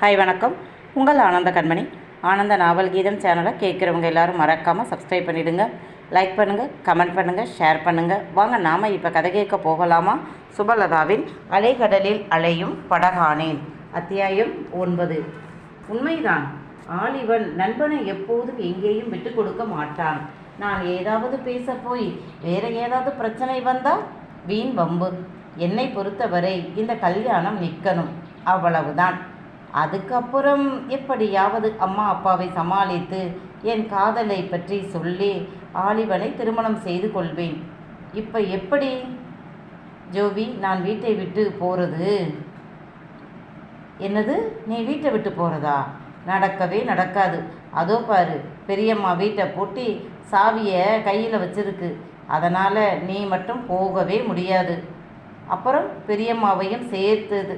Hi வணக்கம். உங்கள் ஆனந்த கண்மணி. ஆனந்த நாவல் கீதம் சேனலை கேட்குறவங்க எல்லாரும் மறக்காமல் சப்ஸ்கிரைப் பண்ணிவிடுங்க லைக் பண்ணுங்கள் கமெண்ட் பண்ணுங்கள் ஷேர் பண்ணுங்கள் வாங்க நாம் இப்போ கதை கேட்க போகலாமா? சுபலதாவின் அலைகடலில் அலையும் படகானேன் அத்தியாயம் ஒன்பது. உண்மைதான். ஆலிவன் நண்பனை எப்போதும் எங்கேயும் விட்டு கொடுக்க மாட்டான். நான் ஏதாவது பேச போய் வேற ஏதாவது பிரச்சனை வந்தால் வீண் வம்பு. என்னை பொறுத்தவரை இந்த கல்யாணம் நிற்கணும். அவ்வளவுதான். அதுக்கப்புறம் எப்படியாவது அம்மா அப்பாவை சமாளித்து என் காதலை பற்றி சொல்லி ஆலிவனை திருமணம் செய்து கொள்வேன். இப்போ எப்படி? ஜோவி நான் வீட்டை விட்டு போகிறது என்னது? நீ வீட்டை விட்டு போகிறதா நடக்கவே நடக்காது. அதோ பாரு பெரியம்மா வீட்டை பூட்டி சாவியை கையில் வச்சிருக்கு. அதனால் நீ மட்டும் போகவே முடியாது. அப்புறம் பெரியம்மாவையும் சேர்த்துது.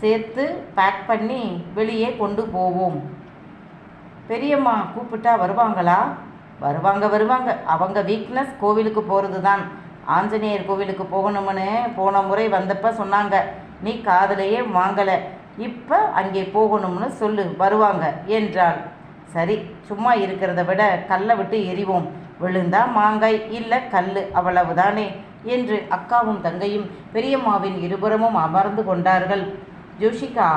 சேர்த்து பேக் பண்ணி வெளியே கொண்டு போவோம். பெரியம்மா கூப்பிட்டா வருவாங்களா? வருவாங்க வருவாங்க. அவங்க வீக்னஸ் கோவிலுக்கு போகிறது தான் ஆஞ்சநேயர் கோவிலுக்கு போகணும்னு போன முறை வந்தப்ப சொன்னாங்க. நீ காதலையே வாங்கலை. இப்போ அங்கே போகணும்னு சொல்லு வருவாங்க என்றாள். சரி சும்மா இருக்கிறத விட கல்லை விட்டு எரிவோம் விழுந்தா மாங்காய் இல்லை கல் அவ்வளவுதானே? என்று அக்காவும் தங்கையும் பெரியம்மாவின் இருபுறமும் அமர்ந்து கொண்டார்கள். ஜோஷிகா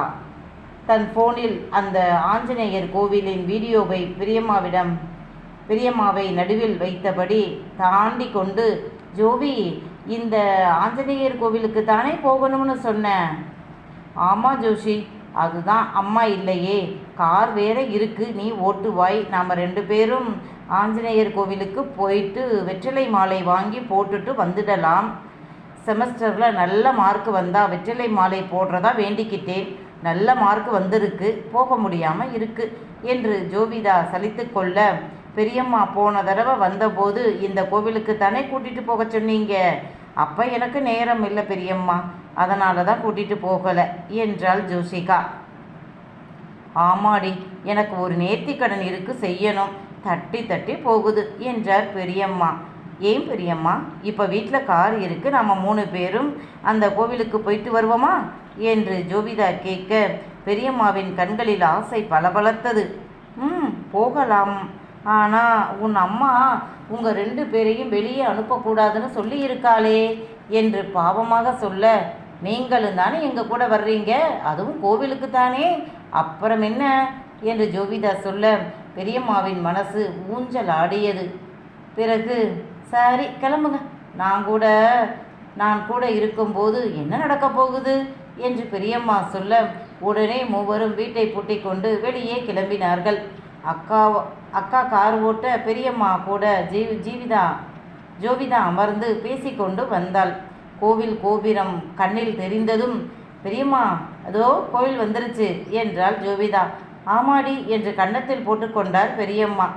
தன் ஃபோனில் அந்த ஆஞ்சநேயர் கோவிலின் வீடியோவை பிரியம்மாவிடம் பிரியம்மாவை நடுவில் வைத்தபடி தாண்டி கொண்டு ஜோவி இந்த ஆஞ்சநேயர் கோவிலுக்கு தானே போகணும்னு சொன்னேன் ஆமாம் ஜோஷி அதுதான் அம்மா இல்லையே. கார் வேற இருக்கு. நீ ஓட்டுவாய். நாம் ரெண்டு பேரும் ஆஞ்சநேயர் கோவிலுக்கு போயிட்டு வெற்றிலை மாலை வாங்கி போட்டுட்டு வந்துடலாம். செமஸ்டரில் நல்ல மார்க் வந்தால் வெற்றிலை மாலை போடுறதா வேண்டிக்கிட்டேன். நல்ல மார்க் வந்திருக்கு. போக முடியாமல் இருக்கு என்று ஜோவிதா சலித்து கொள்ள பெரியம்மா போன தடவை வந்தபோது இந்த கோவிலுக்கு தானே கூட்டிகிட்டு போக சொன்னீங்க? அப்போ எனக்கு நேரம் இல்லை பெரியம்மா. அதனால தான் கூட்டிகிட்டு போகலை என்றாள் ஜோசிகா. ஆமாடி எனக்கு ஒரு நேர்த்திக்கடன் இருக்கு செய்யணும். தட்டி தட்டி போகுது என்றார் பெரியம்மா. ஏன் பெரியம்மா? இப்போ வீட்டில் கார் இருக்குது நம்ம மூணு பேரும் அந்த கோவிலுக்கு போயிட்டு வருவோமா? என்று ஜோபிதா கேட்க பெரியம்மாவின் கண்களில் ஆசை பளபளத்தது. ம் போகலாம். ஆனால் உன் அம்மா உங்கள் ரெண்டு பேரையும் வெளியே அனுப்பக்கூடாதுன்னு சொல்லி இருக்காளே என்று பாவமாக சொல்ல நீங்களும் தானே எங்கள் கூட வர்றீங்க? அதுவும் கோவிலுக்கு தானே? அப்புறம் என்ன? என்று ஜோவிதா சொல்ல பெரியம்மாவின் மனசு ஊஞ்சல் ஆடியது. பிறகு சரி கிளம்புங்க. நான் கூட நான் கூட இருக்கும்போது என்ன நடக்க போகுது என்று பெரியம்மா சொல்ல உடனே மூவரும் வீட்டை பூட்டி கொண்டு வெளியே கிளம்பினார்கள். அக்கா அக்கா கார் ஓட்ட பெரியம்மா கூட ஜீவி ஜீவிதா ஜோவிதா அமர்ந்து பேசிக்கொண்டு வந்தாள். கோவில் கோபுரம் கண்ணில் தெரிந்ததும் பெரியம்மா அதோ கோவில் வந்துருச்சு என்றாள் ஜோவிதா. ஆமாடி என்று கன்னத்தில் போட்டுக்கொண்டார் பெரியம்மா.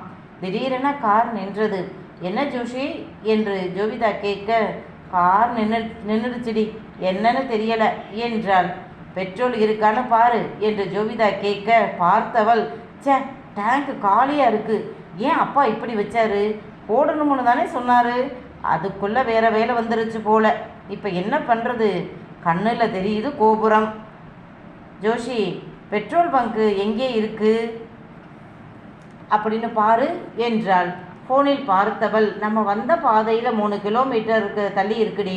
திடீரென கார் நின்றது. என்ன ஜோஷி? என்று ஜோவிதா கேட்க கார் நின்று நின்றுடுச்சுடி என்னன்னு தெரியலை என்றாள். பெட்ரோல் இருக்கான்னு பாரு என்று ஜோவிதா கேட்க பார்த்தவள். ச்சே டேங்க் காலியாக இருக்குது ஏன் அப்பா இப்படி வச்சாரு? போடணும்னு தானே சொன்னார். அதுக்குள்ளே வேற வேலை வந்துருச்சு போல. இப்போ என்ன பண்ணுறது கண்ணில் தெரியுது கோபுரம். ஜோஷி பெட்ரோல் பங்கு எங்கே இருக்குது அப்படின்னு பாரு என்றாள். ஃபோனில் பார்த்தவள் நம்ம வந்த பாதையில் மூணு கிலோமீட்டருக்கு தள்ளி இருக்குடி.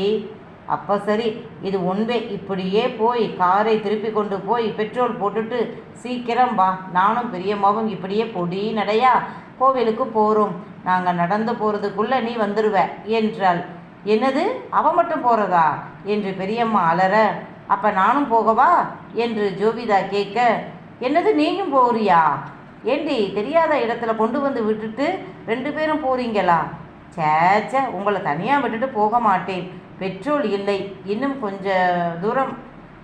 அப்போ சரி இது ஒன்வே இப்படியே போய் காரை திருப்பி கொண்டு போய் பெட்ரோல் போட்டுட்டு சீக்கிரம் வா. நானும் பெரியம்மாவும் இப்படியே பொடி நடையா கோவிலுக்கு போகிறோம் நாங்கள் நடந்து போகிறதுக்குள்ளே நீ வந்துடுவ என்றாள். என்னது? அவ மட்டும் போகிறதா என்று பெரியம்மா அலற. அப்போ நானும் போகவா? என்று ஜோபிதா கேட்க. என்னது நீயும் போகிறியா ஏண்டி தெரியாத இடத்துல கொண்டு வந்து விட்டுட்டு ரெண்டு பேரும் போறீங்களா? சேச்ச உங்களை தனியாக விட்டுட்டு போக மாட்டேன். பெட்ரோல் இல்லை. இன்னும் கொஞ்சம் தூரம்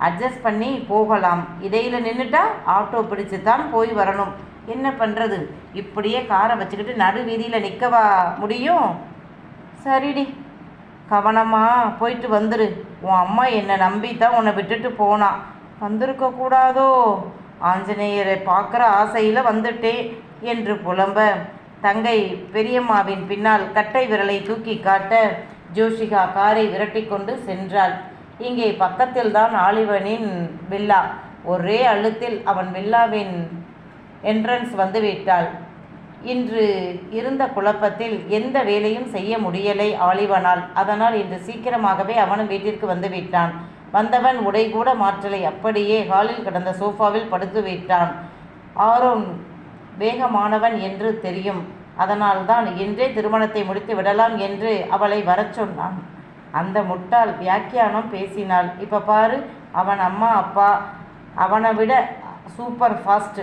அட்ஜஸ்ட் பண்ணி போகலாம். இடையில் நின்றுட்டா ஆட்டோ பிடிச்சு தான் போய் வரணும். என்ன பண்ணுறது இப்படியே காரை வச்சுக்கிட்டு நடு வீதியில் நிற்கவா முடியும்? சரிடி. கவனமாக போயிட்டு வந்துரு. உன் அம்மா என்னை நம்பி தான் உன்னை விட்டுட்டு போனான் வந்திருக்க கூடாதோ? ஆஞ்சநேயரை பார்க்குற ஆசையில் வந்துட்டேன் என்று புலம்ப. தங்கை பெரியம்மாவின் பின்னால் கட்டை விரலை தூக்கி காட்ட ஜோஷிகா காரை விரட்டி கொண்டு சென்றாள். இங்கே பக்கத்தில்தான் ஆலிவனின் வில்லா. ஒரே அழுத்தில் அவன் வில்லாவின் என்ட்ரன்ஸ் வந்து விட்டாள் இன்று இருந்த குழப்பத்தில் எந்த வேலையும் செய்ய முடியலை ஆலிவனால் அதனால் இன்று சீக்கிரமாகவே அவனும் வீட்டிற்கு வந்து விட்டான். வந்தவன் உடை கூட மாற்றலை. அப்படியே ஹாலில் கிடந்த சோஃபாவில் படுத்து விட்டான் ஆரோன் வேகமானவன் என்று தெரியும். அதனால்தான் இன்றே திருமணத்தை முடித்து விடலாம் என்று அவளை வரச் சொன்னான். அந்த முட்டாள் வியாக்கியானம் பேசினாள். இப்போ பாரு அவன் அம்மா அப்பா அவனை விட சூப்பர் ஃபாஸ்ட்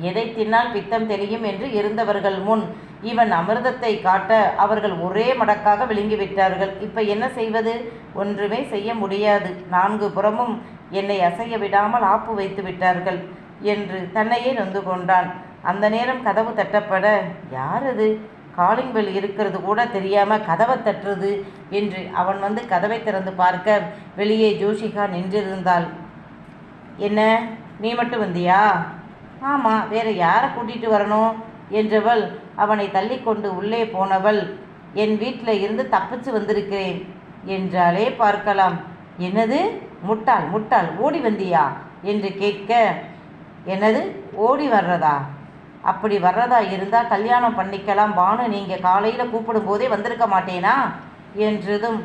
எதை தின்னால் பித்தம் தெரியும் என்று இருந்தவர்கள் முன் இவன் அமிர்தத்தை காட்ட அவர்கள் ஒரே மடக்காக விழுங்கிவிட்டார்கள். இப்போ என்ன செய்வது? ஒன்றுமே செய்ய முடியாது. நான்கு புறமும் என்னை அசைய விடாமல் ஆப்பு வைத்து விட்டார்கள் என்று தன்னையே நொந்து கொண்டான். அந்த நேரம் கதவு தட்டப்பட யார் அது? காலிங் பெல் இருக்கிறது கூட தெரியாம கதவை தட்டுறது? என்று அவன் வந்து கதவை திறந்து பார்க்க வெளியே ஜோஷிகா நின்றிருந்தாள். என்ன? நீ மட்டும் வந்தியா? ஆமாம் வேறு யாரை கூட்டிகிட்டு வரணும்? என்றவள் அவனை தள்ளிக்கொண்டு உள்ளே போனவள் என் வீட்டில் இருந்து தப்பிச்சு வந்திருக்கிறேன் என்றாலே பார்க்கலாம். என்னது? முட்டாள் முட்டாள் ஓடி வந்தியா? என்று கேட்க என்னது? ஓடி வர்றதா? அப்படி வர்றதா இருந்தால் கல்யாணம் பண்ணிக்கலாம் வானு நீங்கள் காலையில் கூப்பிடும் போதே வந்திருக்க மாட்டேனா? என்றதும்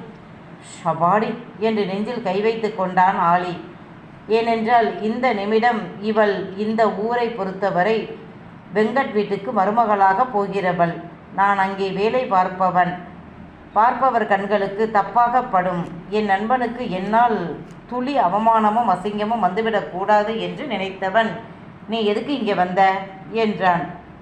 ஷபாடி என்று நெஞ்சில் கை வைத்து கொண்டான் ஆலி. ஏனென்றால் இந்த நிமிடம் இவள் இந்த ஊரை பொறுத்தவரை வெங்கட் வீட்டுக்கு மருமகளாக போகிறவள். நான் அங்கே வேலை பார்ப்பவன். பார்ப்பவர் கண்களுக்கு தப்பாக படும். என் நண்பனுக்கு என்னால் துளி அவமானமும் அசிங்கமும் வந்துவிடக்கூடாது என்று நினைத்தவன். நீ எதுக்கு இங்கே வந்த? என்றான்.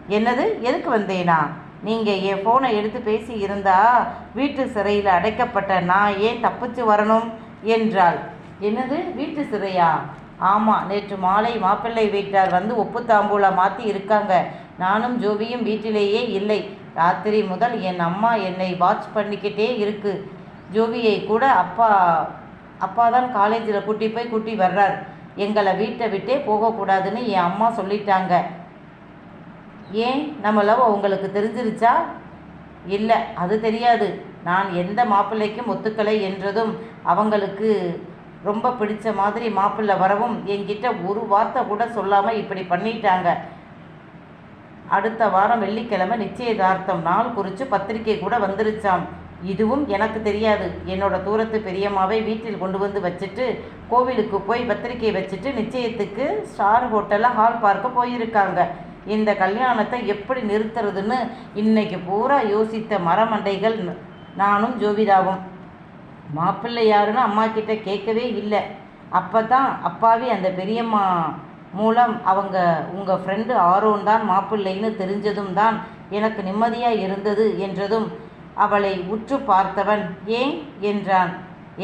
என்னது? எதுக்கு வந்தேனா? நீங்கள் என் ஃபோனை எடுத்து பேசி இருந்தா வீட்டு சிறையில் அடைக்கப்பட்ட நான் ஏன் தப்பிச்சு வரணும்? என்றாள். என்னது? வீட்டு சிறையா? ஆமாம் நேற்று மாலை மாப்பிள்ளை வீட்டார் வந்து ஒப்பு தாம்பூல மாற்றி இருக்காங்க. நானும் ஜோபியும் வீட்டிலேயே இல்லை. ராத்திரி முதல் என் அம்மா என்னை வாட்ச் பண்ணிக்கிட்டே இருக்கு. ஜோபியை கூட அப்பா அப்பா தான் காலேஜில் கூட்டி போய் கூட்டி வர்றார். எங்களை வீட்டை விட்டே போகக்கூடாதுன்னு என் அம்மா சொல்லிட்டாங்க. ஏன்? நம்ம லவ் அவங்களுக்கு தெரிஞ்சிருச்சா? இல்லை அது தெரியாது. நான் எந்த மாப்பிள்ளைக்கும் ஒத்துக்கலை என்றதும் அவங்களுக்கு ரொம்ப பிடிச்ச மாதிரி மாப்பிள்ளை வரவும் என்கிட்ட ஒரு வார்த்தை கூட சொல்லாமல் இப்படி பண்ணிட்டாங்க. அடுத்த வாரம் வெள்ளிக்கிழமை நிச்சயதார்த்தம். நாள் குறித்து பத்திரிக்கை கூட வந்துருச்சாம். இதுவும் எனக்கு தெரியாது. என்னோட தூரத்து பெரியம்மாவை வீட்டில் கொண்டு வந்து வச்சுட்டு கோவிலுக்கு போய் பத்திரிக்கை வச்சுட்டு நிச்சயத்துக்கு ஸ்டார் ஹோட்டலில் ஹால் பார்க்க போயிருக்காங்க. இந்த கல்யாணத்தை எப்படி நிறுத்துறதுன்னு இன்னைக்கு பூரா யோசித்த மரமண்டைகள் நானும் ஜோவிதாவும் மாப்பிள்ளை யாருன்னு அம்மா கிட்ட கேட்கவே இல்லை. அப்போ தான் அப்பாவி அந்த பெரியம்மா மூலம் அவங்க உங்கள் ஃப்ரெண்டு ஆரோன் தான் மாப்பிள்ளைன்னு தெரிஞ்சதும் தான் எனக்கு நிம்மதியாக இருந்தது என்றதும் அவளை உற்று பார்த்தவன். ஏன்? என்றான்.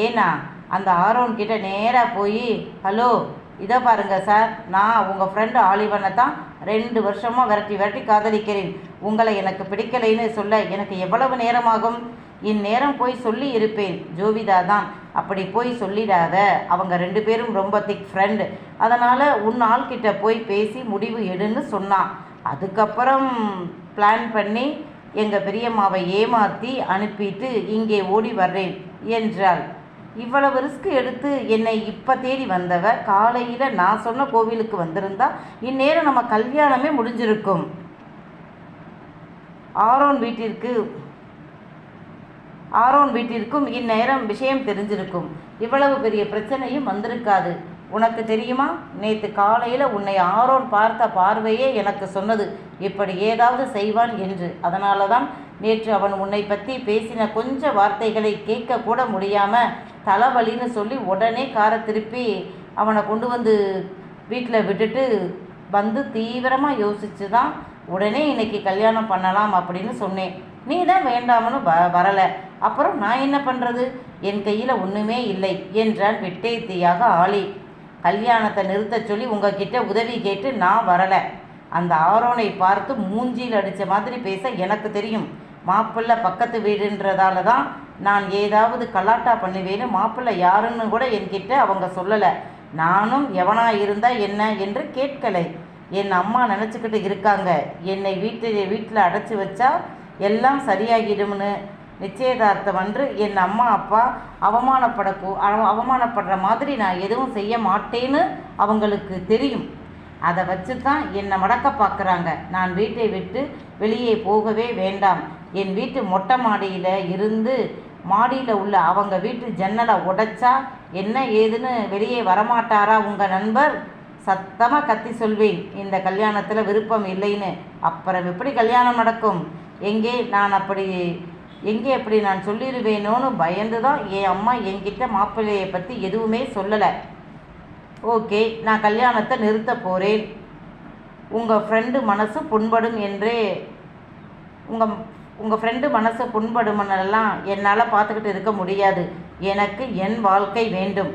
ஏனா அந்த ஆரோன் கிட்ட நேராக போய் ஹலோ இதை பாருங்க சார் நான் உங்கள் ஃப்ரெண்டு ஆலிவனை தான் ரெண்டு வருஷமாக விரட்டி விரட்டி காதலிக்கிறேன். உங்களை எனக்கு பிடிக்கலைன்னு சொல்ல எனக்கு எவ்வளவு நேரமாகும்? இந்நேரம் போய் சொல்லி இருப்பேன். ஜோவிதா தான் அப்படி போய் சொல்லிடாத. அவங்க ரெண்டு பேரும் ரொம்ப திக் ஃப்ரெண்டு அதனால் உன் ஆள்கிட்ட போய் பேசி முடிவு எடுன்னு சொன்னான் அதுக்கப்புறம் பிளான் பண்ணி எங்கள் பெரியம்மாவை ஏமாற்றி அனுப்பிட்டு இங்கே ஓடி வர்றேன் என்றாள். இவ்வளவு ரிஸ்க் எடுத்து என்னை இப்போ தேடி வந்தவ காலையில் நான் சொன்ன கோவிலுக்கு வந்திருந்தா இந்நேரம் நம்ம கல்யாணமே முடிஞ்சிருக்கும். ஆரோன் வீட்டிற்கு ஆரோன் வீட்டிற்கும் இந்நேரம் விஷயம் தெரிஞ்சிருக்கும். இவ்வளவு பெரிய பிரச்சனையும் வந்திருக்காது. உனக்கு தெரியுமா? நேற்று காலையில் உன்னை ஆரோன் பார்த்த பார்வையே எனக்கு சொன்னது. இப்படி ஏதாவது செய்வான் என்று. அதனால தான் நேற்று அவன் உன்னை பற்றி பேசின கொஞ்ச வார்த்தைகளை கேட்க கூட முடியாமல் தலைவலின்னு சொல்லி உடனே காரை திருப்பி அவனை கொண்டு வந்து வீட்டில் விட்டுட்டு வந்து தீவிரமாக யோசித்து தான் உடனே இன்னைக்கு கல்யாணம் பண்ணலாம் அப்படின்னு சொன்னேன். நீ தான் வேண்டாமனு வ வரலை. அப்புறம் நான் என்ன பண்ணுறது என் கையில் ஒன்றுமே இல்லை என்றான் வெட்டேத்தியாக ஆளி கல்யாணத்தை நிறுத்தச் சொல்லி உங்ககிட்ட உதவி கேட்டு நான் வரலை. அந்த ஆரோனை பார்த்து மூஞ்சியில் அடித்த மாதிரி பேச எனக்கு தெரியும். மாப்பிள்ளை பக்கத்து வீடுன்றதால தான் நான் ஏதாவது கலாட்டா பண்ணுவேன்னு மாப்பிள்ளை யாருன்னு கூட என்கிட்ட அவங்க சொல்லலை. நானும் எவனா இருந்தா என்ன என்று கேட்கலை. என் அம்மா நினச்சிக்கிட்டு இருக்காங்க. என்னை வீட்டு வீட்டில் அடைச்சி வச்சா எல்லாம் சரியாகிடும்னு நிச்சயதார்த்தம் அன்று என் அம்மா அப்பா அவமானப்பட அவமானப்படுற மாதிரி நான் எதுவும் செய்ய மாட்டேன்னு அவங்களுக்கு தெரியும். அதை வச்சு தான் என்னை மடக்க பார்க்குறாங்க நான் வீட்டை விட்டு வெளியே போகவே வேண்டாம். என் வீட்டு மொட்டை மாடியில் இருந்து மாடியில் உள்ள அவங்க வீட்டு ஜன்னலை உடைச்சா என்ன ஏதுன்னு வெளியே வரமாட்டாரா உங்கள் நண்பர்? சத்தமாக கத்தி சொல்வேன் இந்த கல்யாணத்தில் விருப்பம் இல்லைன்னு. அப்புறம் எப்படி கல்யாணம் நடக்கும்? எங்கே நான் அப்படி எங்கே அப்படி நான் சொல்லிடுவேனோன்னு பயந்து தான் என் அம்மா என்கிட்ட மாப்பிள்ளையை பற்றி எதுவுமே சொல்லலை. ஓகே நான் கல்யாணத்தை நிறுத்த போகிறேன் உங்கள் ஃப்ரெண்டு மனசு புண்படும் என்றே உங்கள் உங்கள் ஃப்ரெண்டு மனசு புண்படுமனெல்லாம் என்னால் பார்த்துக்கிட்டு இருக்க முடியாது. எனக்கு என் வாழ்க்கை வேண்டும்.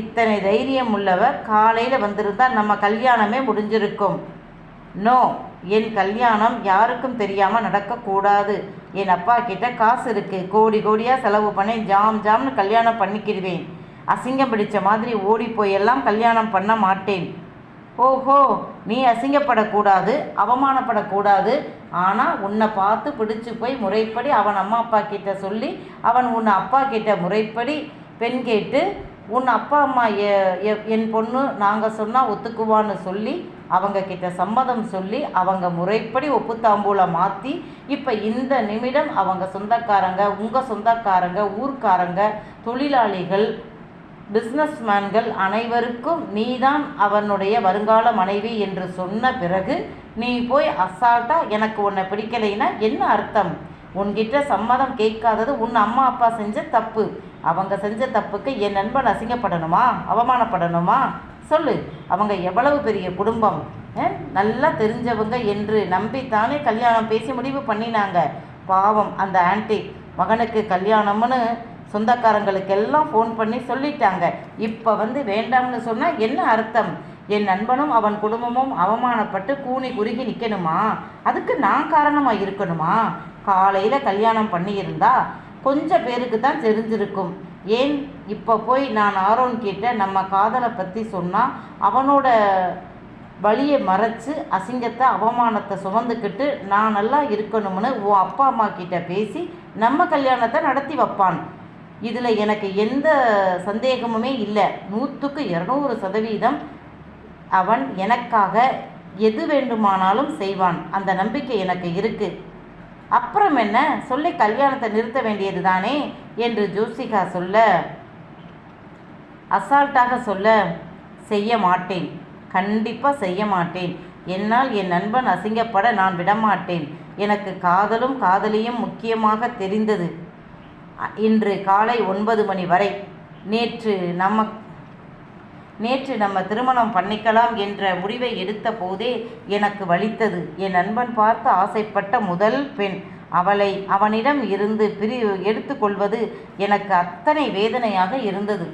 இத்தனை தைரியம் உள்ளவர் காலையில் வந்திருந்தால் நம்ம கல்யாணமே முடிஞ்சிருக்கும். நோ என் கல்யாணம் யாருக்கும் தெரியாமல் நடக்கக்கூடாது. என் அப்பா கிட்ட காசு இருக்குது கோடி கோடியாக செலவு பண்ணி ஜாம் ஜாம்னு கல்யாணம் பண்ணிக்கிடுவேன். அசிங்கம் பிடிச்ச மாதிரி ஓடி போயெல்லாம் கல்யாணம் பண்ண மாட்டேன். ஓஹோ நீ அசிங்கப்படக்கூடாது அவமானப்படக்கூடாது. ஆனால் உன்னை பார்த்து பிடிச்சி போய் முறைப்படி அவன் அம்மா அப்பா கிட்ட சொல்லி அவன் உன் அப்பா கிட்ட முறைப்படி பெண் கேட்டு உன் அப்பா அம்மா எ- என் பொண்ணு நாங்கள் சொன்னால் ஒத்துக்குவான்னு சொல்லி அவங்க கிட்ட சம்மதம் சொல்லி அவங்க முறைப்படி ஒப்புத்தாம்பூலை மாற்றி இப்போ இந்த நிமிடம் அவங்க சொந்தக்காரங்க உங்கள் சொந்தக்காரங்க ஊர்க்காரங்க தொழிலாளிகள் பிஸ்னஸ்மேன்கள் அனைவருக்கும் நீதான் அவனுடைய வருங்கால மனைவி என்று சொன்ன பிறகு நீ போய் அசால்ட்டாக எனக்கு உன்னை பிடிக்கலைன்னா என்ன அர்த்தம்? உன்கிட்ட சம்மதம் கேட்காதது உன் அம்மா அப்பா செஞ்ச தப்பு. அவங்க செஞ்ச தப்புக்கு என் நண்பன் அசிங்கப்படணுமா? அவமானப்படணுமா? சொல்லு. அவங்க எவ்வளவு பெரிய குடும்பம்? நல்லா தெரிஞ்சவங்க என்று நம்பித்தானே கல்யாணம் பேசி முடிவு பண்ணினாங்க. பாவம் அந்த ஆன்டி மகனுக்கு கல்யாணம்னு சொந்தக்காரங்களுக்கெல்லாம் ஃபோன் பண்ணி சொல்லிட்டாங்க. இப்போ வந்து வேண்டாம்னு சொன்னால் என்ன அர்த்தம்? என் நண்பனும் அவன் குடும்பமும் அவமானப்பட்டு கூனி குறுகி நிற்கணுமா அதுக்கு நான் காரணமாக இருக்கணுமா? காலையில் கல்யாணம் பண்ணியிருந்தா கொஞ்சம் பேருக்கு தான் தெரிஞ்சிருக்கும். ஏன்? இப்போ போய் நான் ஆரோன் கிட்ட நம்ம காதலை பற்றி சொன்னால் அவனோட வழியை மறைச்சு அசிங்கத்தை அவமானத்தை சுமந்துக்கிட்டு நான் நல்லா இருக்கணும்னு உன் அப்பா அம்மா கிட்ட பேசி நம்ம கல்யாணத்தை நடத்தி வைப்பான். இதில் எனக்கு எந்த சந்தேகமுமே இல்லை. நூற்றுக்கு இரநூறு சதவீதம் அவன் எனக்காக எது வேண்டுமானாலும் செய்வான். அந்த நம்பிக்கை எனக்கு இருக்கு. அப்புறம் என்ன? சொல்லி கல்யாணத்தை நிறுத்த வேண்டியது தானே என்று ஜோசிகா சொல்ல அசால்ட்டாக சொல்ல செய்ய மாட்டேன். கண்டிப்பாக செய்ய மாட்டேன். என்னால் என் நண்பன் அசிங்கப்பட நான் விடமாட்டேன். எனக்கு காதலும் காதலியும் முக்கியமாக தெரிந்தது. இன்று காலை ஒன்பது மணி வரை நேற்று நம்ம நேற்று நம்ம திருமணம் பண்ணிக்கலாம் என்ற முடிவை எடுத்த போதே எனக்கு வலித்தது. என் நண்பன் பார்த்து ஆசைப்பட்ட முதல் பெண். அவளை அவனிடம் இருந்து பிரி எடுத்துக்கொள்வது எனக்கு அத்தனை வேதனையாக இருந்தது.